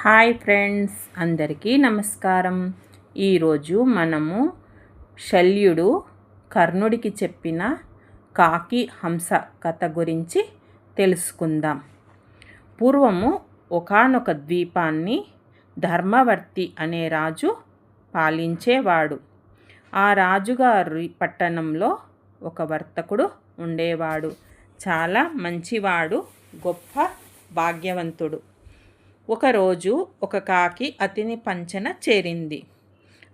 Hi friends అందరికీ నమస్కారం. ఈరోజు మనము శల్యుడు కర్ణుడికి చెప్పిన కాకి హంస కథ గురించి తెలుసుకుందాం. పూర్వము ఒకానొక ద్వీపాన్ని ధర్మవర్తి అనే రాజు పాలించేవాడు. ఆ రాజుగారి పట్టణంలో ఒక వర్తకుడు ఉండేవాడు. చాలా మంచివాడు గొప్ప భాగ్యవంతుడు. ఒకరోజు ఒక కాకి అతని పంచన చేరింది.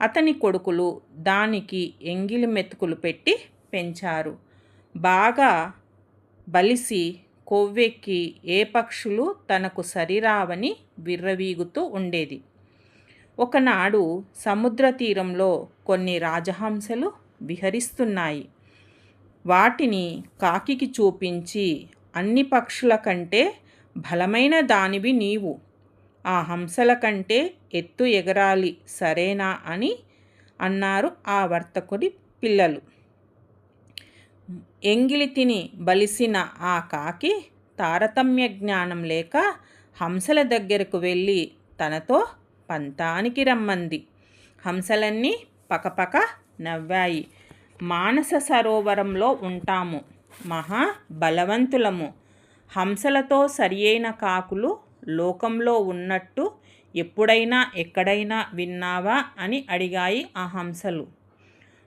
అతని కొడుకులు దానికి ఎంగిలి మెతుకులు పెట్టి పెంచారు. బాగా బలిసి కొవ్వెక్కి ఏ పక్షులు తనకు సరిరావని విర్రవీగుతూ ఉండేది. ఒకనాడు సముద్ర తీరంలో కొన్ని రాజహంసలు విహరిస్తున్నాయి. వాటిని కాకికి చూపించి అన్ని పక్షుల కంటే బలమైన దానివి నీవు. ఆ హంసల కంటే ఎత్తు ఎగరాలి సరేనా అని అన్నారు ఆ వర్తకుడి పిల్లలు. ఎంగిలి తిని బలిసిన ఆ కాకి తారతమ్య జ్ఞానం లేక హంసల దగ్గరకు వెళ్ళి తనతో పంతానికి రమ్మంది. హంసలన్నీ పకపక నవ్వాయి. మానస సరోవరంలో ఉంటాము. మహా బలవంతులము. హంసలతో సరియైన కాకులు లోకంలో ఉన్నట్టు ఎప్పుడైనా ఎక్కడైనా విన్నావా అని అడిగాయి ఆ హంసలు.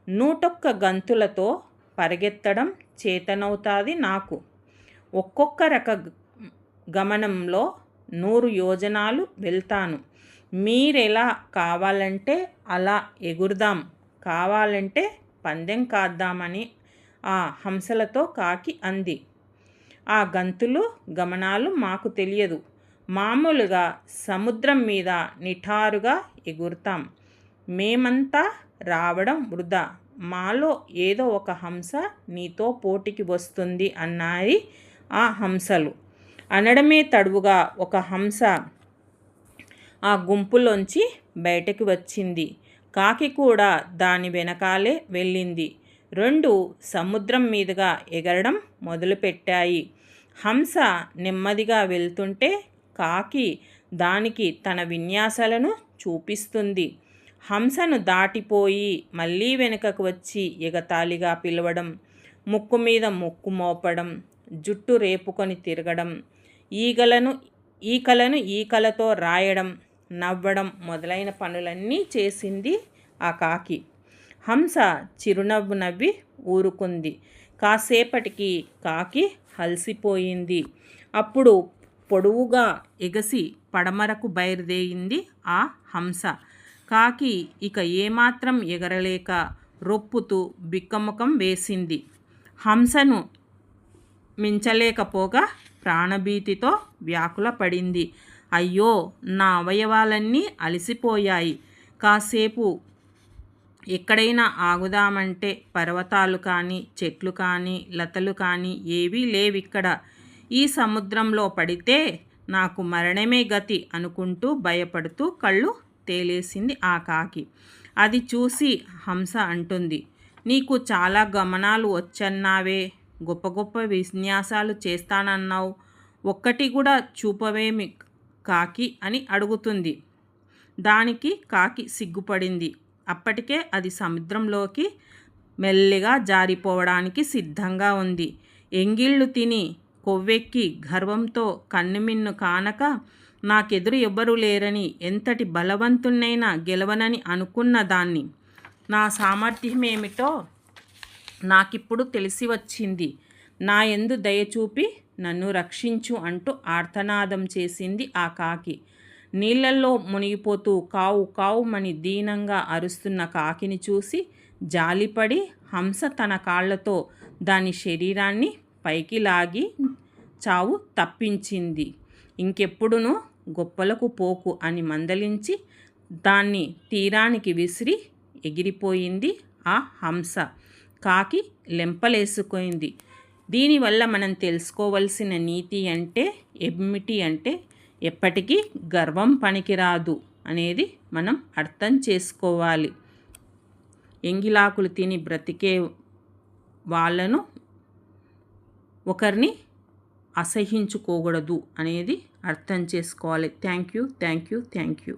నూటొక్క గంతులతో పరిగెత్తడం చేతనవుతాది నాకు. ఒక్కొక్క రక గమనంలో నూరు యోజనాలు వెళ్తాను. మీరెలా కావాలంటే అలా ఎగురుదాం. కావాలంటే పందెం కాద్దామని ఆ హంసలతో కాకి అంది. ఆ గంతులు గమనాలు మాకు తెలియదు. మామూలుగా సముద్రం మీద నిఠారుగా ఎగురుతాం. మేమంతా రావడం వృధా. మాలో ఏదో ఒక హంస నీతో పోటీకి వస్తుంది అన్నాయి ఆ హంసలు. అనడమే తడువుగా ఒక హంస ఆ గుంపులోంచి బయటకు వచ్చింది. కాకి కూడా దాని వెనకాలే వెళ్ళింది. రెండు సముద్రం మీదుగా ఎగరడం మొదలుపెట్టాయి. హంస నెమ్మదిగా వెళ్తుంటే కాకి దానికి తన విన్యాసాలను చూపిస్తుంది. హంసను దాటిపోయి మళ్ళీ వెనుకకు వచ్చి ఎగతాళిగా పిలవడం ముక్కు మీద ముక్కు మోపడం జుట్టు రేపుకొని తిరగడం ఈగలను ఈకలను ఈకలతో రాయడం నవ్వడం మొదలైన పనులన్నీ చేసింది ఆ కాకి. హంస చిరునవ్వు నవ్వి ఊరుకుంది. కాసేపటికి కాకి అలసిపోయింది. అప్పుడు పొడవుగా ఎగసి పడమరకు బయలుదేరింది ఆ హంస. కాకి ఇక ఏమాత్రం ఎగరలేక రొప్పుతూ బిక్కముఖం వేసింది. హంసను మించలేకపోగా ప్రాణభీతితో వ్యాకుల పడింది అయ్యో నా అవయవాలన్నీ అలసిపోయాయి. కాసేపు ఎక్కడైనా ఆగుదామంటే పర్వతాలు కానీ చెట్లు కానీ లతలు కానీ ఏవీ లేవిక్కడ. ఈ సముద్రంలో పడితే నాకు మరణమే గతి అనుకుంటూ భయపడుతూ కళ్ళు తేలేసింది ఆ కాకి. అది చూసి హంస అంటుంది నీకు చాలా గమనాలు వచ్చన్నావే. గొప్ప గొప్ప విన్యాసాలు చేస్తానన్నావు. ఒక్కటి కూడా చూపవేమి కాకి అని అడుగుతుంది. దానికి కాకి సిగ్గుపడింది. అప్పటికే అది సముద్రంలోకి మెల్లిగా జారిపోవడానికి సిద్ధంగా ఉంది. ఎంగిళ్ళు తిని కొవ్వెక్కి గర్వంతో కన్నుమిన్ను కానక నాకెదురు ఎవ్వరూ లేరని ఎంతటి బలవంతున్నైనా గెలవనని అనుకున్న దాన్ని. నా సామర్థ్యమేమిటో నాకిప్పుడు తెలిసి వచ్చింది నా ఎందు దయచూపి నన్ను రక్షించు అంటూ ఆర్తనాదం చేసింది ఆ కాకి. నీళ్ళల్లో మునిగిపోతూ కావు కావుమని దీనంగా అరుస్తున్న కాకిని చూసి జాలిపడి హంస తన కాళ్ళతో దాని శరీరాన్ని పైకి లాగి చావు తప్పించింది. ఇంకెప్పుడును గొప్పలకు పోకు అని మందలించి దాన్ని తీరానికి విసిరి ఎగిరిపోయింది ఆ హంస. కాకి లెంపలేసుకుంది. దీనివల్ల మనం తెలుసుకోవలసిన నీతి అంటే ఏమిటి అంటే ఎప్పటికీ గర్వం పనికిరాదు అనేది మనం అర్థం చేసుకోవాలి. ఎంగిలాకులు తిని బ్రతికే వాళ్ళను ఒకరిని అసహించుకోకూడదు అనేది అర్థం చేసుకోవాలి. Thank you thank you thank you.